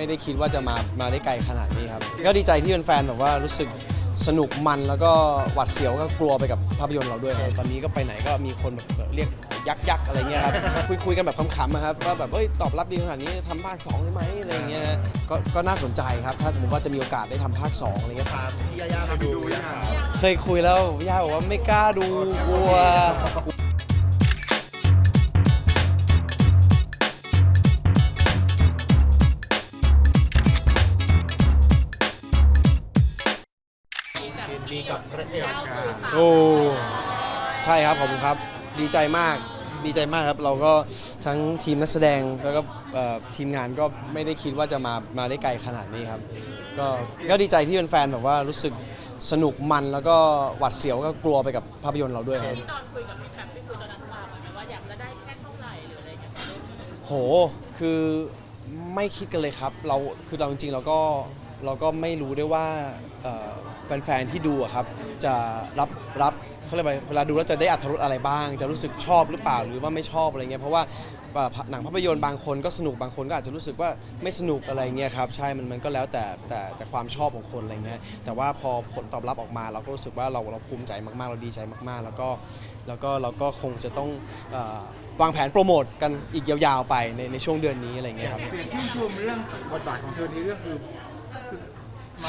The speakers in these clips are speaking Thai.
ไม่ได้คิดว่าจะมามาได้ไกลขนาดนี้ครับ ก็ดีใจที่แฟนๆแบบว่ารู้สึกสนุกมันแล้วก็หวัดเสียวก็กลัวไปกับภาพยนตร์เราด้วยครับตอนนี้ก็ไปไหนก็มีคนแบบเรียกยักษ์ยักษ์อะไรเงี้ยครับ คุยคุยกันแบบขำๆอะครับว่าแบบเอ้ยตอบรับดีขนาดนี้ทำภาคสองได้ไหมอะไรเงี้ยก็ก็น่าสนใจครับ ถ้าสมมติว่าจะมีโอกาสได้ทำภาคสองอะไรเงี้ยพาพี่ยาย่าไปดูนะครับเคยคุยแล้วย่าบอกว่าไม่กล้าดูกลัวยิ ค่ะโอ้ใช่ครับขอบคุณครับ ดีใจมาก ดีใจมากครับ เราก็ทั้งทีมนักแสดงแล้วก็เอ่อทีมงานก็ไม่ได้คิดว่าจะมามาได้ไกลขนาดนี้ครับ ก็ก็ดีใจที่แฟนๆแบบว่ารู้สึกสนุกมันแล้วก็หวัดเสียวก็กลัวไปกับภาพยนตร์เราด้วยครับ ที่ตอนคุยกับพี่แคมที่คุยตอนนั้นวางไว้ไหมว่าอยากจะได้แค่เท่าไหร่หรืออะไรเงี้ยโห คือไม่คิดกันเลยครับ เรา คือเราจริงๆ เราก็ เราก็ไม่รู้ด้วยว่าเอ่อแฟนๆที่ดูอะครับจะรับรับเขาเรียกว่าเวลาดูแล้วจะได้อัธรสอะไรบ้าง จะรู้สึกชอบหรือเปล่าหรือว่าไม่ชอบอะไรเงี้ยเพราะว่าเอ่อหนังภาพยนตร์บางคนก็สนุกบางคนก็อาจจะรู้สึกว่าไม่สนุกอะไรเงี้ยครับใช่มันมันก็แล้วแต่แต่แต่ความชอบของคนอะไรเงี้ยแต่ว่าพอผลตอบรับออกมา เราก็รู้สึกว่าเราเราภูมิใจมากๆ เราดีใจมากๆ แล้วก็แล้วก็เราก็คงจะต้องเอ่อวางแผนโปรโมทกันอีกยาวๆไปในในช่วงเดือนนี้อะไรเงี้ยครับ เสียงชื่นชมเรื่องบทบาทของเธอในเรื่องคือ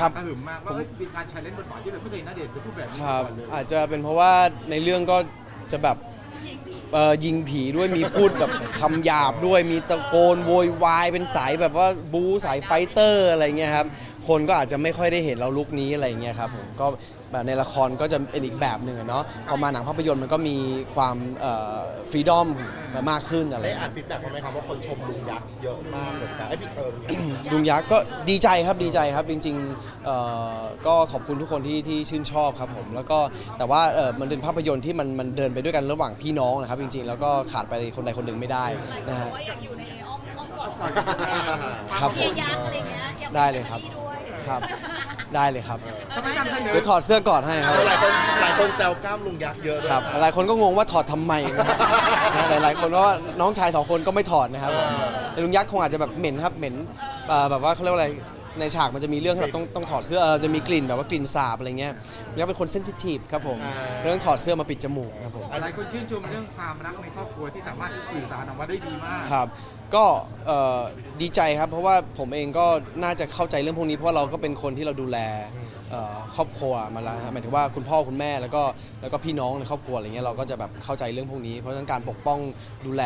คือครับมากระหึ่มมากว่าเอ้ยเป็นการใช้เล่นบทบาทที่แบบไม่เคยน่าเดชน์เป็นรูปแบบนี้คมารับก่อนเลยอาจจะเป็นเพราะว่าในเรื่องก็จะแบบเอ่อยิงผีด้วยมีพูดแบบคำหยาบด้วยมีตะโกนโวยวายเป็นสายแบบว่าบู๊สายไฟเตอร์อะไรเงี้ยครับคนก็อาจจะไม่ค่อยได้เห็นเราลุกนี้อะไรเงี้ยครับผมก็แบบในละครก็จะเป็นอีกแบบหนึ่งอะเนาะพอมาหนังภาพยนตร์มันก็มีความฟรีดอมมากขึ้นอะไรได้เงี้ยอ่านฟีดแบ็กมาไหมครับว่าคนชมลุงยักษ์เยอะมากเหมือนกันไอ้พี่เอิญลุงยักษ์ก็ดีใจครับดีใจครับจริงๆเอ่อก็ขอบคุณทุกคนที่ที่ชื่นชอบครับผมแล้วก็แต่ว่าเอ่อมันเป็นภาพยนตร์ที่มันมันเดินไปด้วยกันระหว่างพี่น้องนะครับจริงๆ แล้วก็ขาดไปคนใดคนหนึ่งไม่ได้นะฮะ ว่าอยากอยู่ในอ้อมอ้อมกอดของครับผเฮียมยักษ์อะไรเงี้ยอยากได้เลยครับป็นด้วย ครับ ได้เลยครับทำไมนำเสนอเดี๋ยวถอดเสื้อก่อนให้ครับ หลายคนหลายคนแซวกล้ามลุงยักษ์เยอะด้วยครับนะหลายคนก็งงว่าถอดทำไมนะนะหลายๆคนก็ว่าน้องชายสองคนก็ไม่ถอดนะครับผมแต่ลุงยักษ์คงอาจจะแบบเหม็นครับเหม็นเอ่อแบบว่าเขาเรียกว่าอะไร ในฉากมันจะมีเรื่องที่แบบต้องต้องถอดเสื้อเออจะมีกลิ่นแบบว่ากลิ่นสาบอะไรเงี้ยลุงยักษ์เป็นคนเซนซิทีฟครับผมเรื่องถอดเสื้อมาปิดจมูกครับผมหลายคนชื่นชมเรื่องความรักในครอบครัวที่สามารถสื่อสารออกมาได้ดีมาก ครับ ก็เอ่อดีใจครับ เพราะว่าผมเองก็น่าจะเข้าใจเรื่องพวกนี้เพราะว่าเราก็เป็นคนที่เราดูแลเอ่อครอบครัวมาแล้วฮะหมายถึงว่าคุณพ่อคุณแม่แล้วก็แล้วก็พี่น้องในครอบครัวอะไรเงี้ยเราก็จะแบบเข้าใจเรื่องพวกนี้ เพราะฉะนั้นการปกป้องดูแล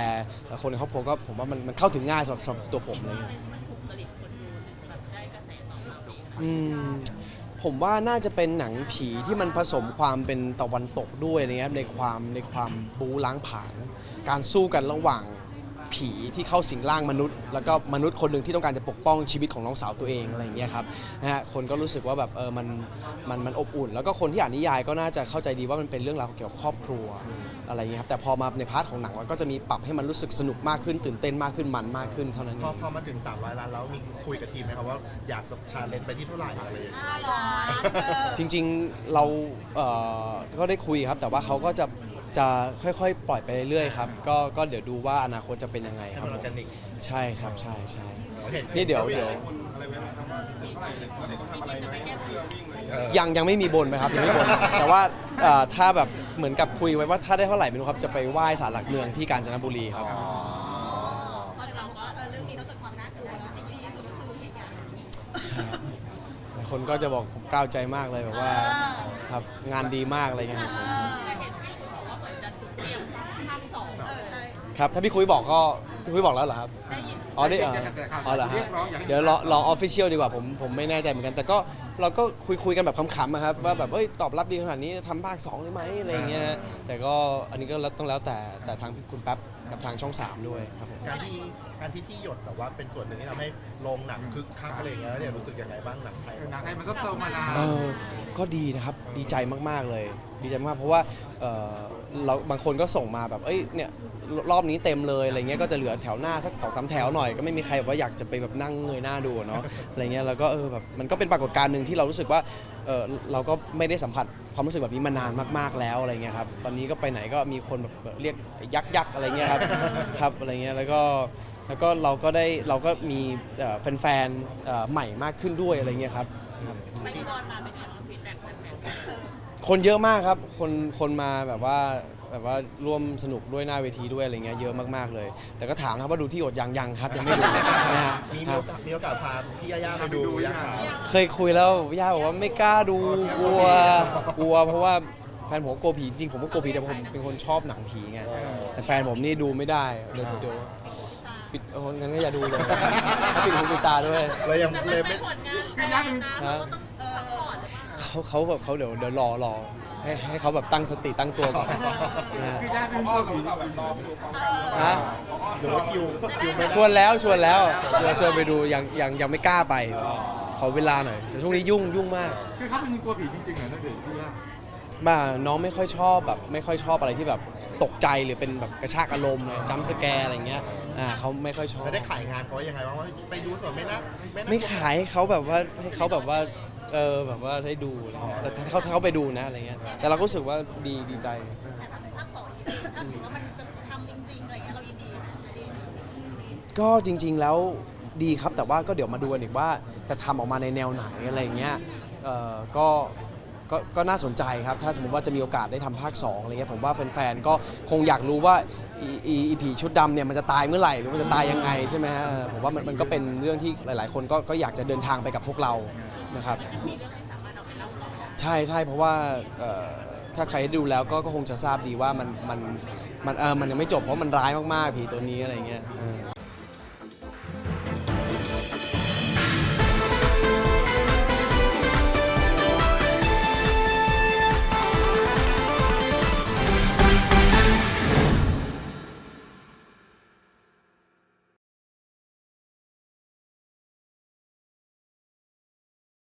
คนในครอบครัวก็ผมว่ามันมันเข้าถึงง่ายสำหรับสำหรับตัวผมอะไรเงี้ย อืมผมว่าน่าจะเป็นหนังผีที่มันผสมความเป็นตะวันตกด้วยนะครับในความในความบูล้างผลาญการสู้กันระหว่าง ผีที่เข้าสิงร่างมนุษย์ แล้วก็มนุษย์คนหนึ่งที่ต้องการจะปกป้องชีวิตของน้องสาวตัวเองอะไรอย่างเงี้ยครับนะฮะคนก็รู้สึกว่าแบบเออมันมันมันอบอุ่น แล้วก็คนที่อ่านนิยายก็น่าจะเข้าใจดีว่ามันเป็นเรื่องราวเกี่ยวกับครอบครัวอะไรอย่างเงี้ยครับแต่พอมาในพาร์ทของหนังมันก็จะมีปรับให้มันรู้สึกสนุกมากขึ้น ตื่นเต้นมากขึ้นมันมากขึ้นเท่านั้นเอพอง พอมาถึง 300 ล้านแล้วมีคุยกับทีมไหมครับว่าอยากจะชาเลนจ์ไปที่เท่าไหร่อะไรอย่างเงี้ยน่ารักเออ จริงๆ เราเอ่อก็ได้คุยครับ แต่ว่าเขาก็จะ จะค่อยๆ ปล่อยไปเรื่อยๆครับก็ก็เดี๋ยวดูว่าอนาคตจะเป็นยังไงให้ครับมันอผอมร์แกนิกใช่ครับใช่ใช่เห็นี่เดี๋ยวเดี๋ยวเออยังยังไม่มีบนไหมครับยังไม่บน แต่ว่าเอ่อถ้าแบบเหมือนกับคุยไว้ว่าถ้าได้เท่าไหร่ไม่รู้ครับจะไปไหว้ศาลหลักเมืองที่กาญจนบุรีครับ เพราะเราก็เออเรื่องนี้นอกจากความน่ากลัวแล้วสิ่งที่ดีที่สุดก็คือเฮียยักษ์ใช่หลายคนก็จะบอกผมกล้าวใจมากเลยแบบว่าครับงานดีมากอะไรเงี้ยครับผม ครับ ถ้าพี่คุยบอกก็พี่คุยบอกแล้วเหรอครับ ได้ยินอ๋อได้เหรออ๋อเหรอฮะเดี๋ยวรอรอออฟฟิเชียลดีกว่าผมผมไม่แน่ใจเหมือนกัน แต่ก็เราก็คุยคุยกันแบบขำๆอะครับว่าแบบเอ้ยตอบรับดีขนาดนี้ทำภาค2ได้ไหมอะไรอย่างเงี้ยแต่ก็อันนี้ก็แล้วต้องแล้วแต่แต่ทางคุณแป๊บกับทางช่อง 3 ด้วยครับผมการที่การที่ที่หยดแบบว่าเป็นส่วนหนึ่งที่ทำให้โรงหนังคึกคักอะไรอย่างเงี้ยแล้วเนี่ยรู้สึกยังไงบ้างหนังไทยหนังไทยมันก็โตมานานเออ ก็ดีนะครับดีใจมากๆเลย ดีใจมากเพราะว่าเออเราบางคนก็ส่งมาแบบเอ้ยเนี่ยรอบนี้เต็มเลยอะไรเงี้ยก็จะเหลือแถวหน้าสักสองสามแถวหน่อยก็ไม่มีใครแบบว่าอยากจะไปแบบนั่งเงยหน้าดูอะเนาะอะไรเงี้ยแล้วก็เออแบบมันก็เป็นปรากฏการณ์หนึ่งที่เรารู้สึกว่าเออเราก็ไม่ได้สัมผัสความรู้สึกแบบนี้มานานมากๆแล้วอะไรเงี้ยครับตอนนี้ก็ไปไหนก็มีคนแบบเรียกยักษ์ยักษ์อะไรเงี้ยครับครับอะไรเงี้ยแล้วก็แล้วก็เราก็ได้เราก็มีเอ่อแฟนๆเอ่อใหม่มากขึ้นด้วยอะไรเงี้ยครับครับไปอุดรมาเป็นไง บ้างฟีดแบ็กแฟนคนเยอะมากครับ คนคนมาแบบว่าแบบว่าร่วมสนุกด้วยหน้าเวทีด้วยอะไรเงี้ยเยอะมากๆเลย แต่ก็ถามนะครับว่าดูที่อดยังยังครับยังไม่ดูนะฮะมีคมีรัโอบกาสมีโอกาสพาพี่ย่าๆไปดูยังครับเคยคุยแล้วย่าบอกว่าไม่กล้าดูกลัวกลัว เพราะว่าแฟนผมก็กลัวผีจริงผมก็กลัวผีแต่ผมเป็นคนชอบหนังผีไงแต่แฟนผมนี่ดูไม่ได้เดี๋ยวเดี๋ยวปิดโอ้งั้นก็อย่าดูเลยถ้าปิดหูปิดตาด้วยเลยยังๆเลยเป็ไม่นผลงานแฟนนะเราก็ต้องพักผ่อนหรือ เปล่าเขาเขาแบบเขาเดี๋ยวเดี๋ยวรอรอให้ให้เขาแบบตั้งสติตั้งตัวก่อนนะฮะ คือย่าเป็นตัวผีฮะ หรือว่าคิวคิวไม่ชได้วนแล้วชวนแล้วชวนชวนไปดูยังยังยังไม่กล้าไป ขอเวลาหน่อยแต่ช่วงนี้ยุ่งยุ่งมาก คือเขาเป็นตัวผีจริงๆเหรอนั่นเด็กพี่ย่าบ้าน้องไม่ค่อยชอบแบบไม่ค่อยชอบอะไรที่แบบตกใจหรือเป็นแบบกระชากอารมณ์จัมสแกร์อะไรเงี้ยอ่าเขาไม่ค่อยชอบ แล้วได้ขายงานเขายังไงบ้างว่าไปดูส่วนไม่นักไม่นักไม่ขายให้เขาแบบว่าให้เขาแบบว่า เออแบบว่าได้ดูอะไรเงี้ยแต่ถ้าเขาถ้าเขาไปดูนะอะไรเงี้ยแต่เราก็รู้สึกว่าดีดีใจ แต่ถ้าเป็นภาคสองถ้าถือว่ามันจะทำจริงๆอะไรเงี้ยเรายินดีนะดีอืมก็จริง ๆแล้วดีครับแต่ว่าก็เดี๋ยวมาดูกันอีกว่าจะทำออกมาในแนวไหนอะไรเงี้ยเออก็ก็ก็น่าสนใจครับ ถ้าสมมติว่าจะมีโอกาสได้ทำภาค2อะไรเงี้ยผมว่าแฟนๆก็คงอยากรู้ว่าอีอีอีผีชุดดำเนี่ยมันจะตายเมื่อไหร่หรือมันจะตายยังไงใช่ไหมฮะเออผมว่ามันมันก็เป็นเรื่องที่หลายๆ คนก็ก็อยากจะเดินทางไปกับพวกเรา นะครับมีเรื่องที่สามารถเอาไปเล่าต่อใช่ใช่เพราะว่าเอ่อถ้าใครได้ดูแล้วก็ก็คงจะทราบดีว่ามันมันมันเออมันยังไม่จบเพราะมันร้ายมากๆผีตัวนี้อะไรเงี้ยเออ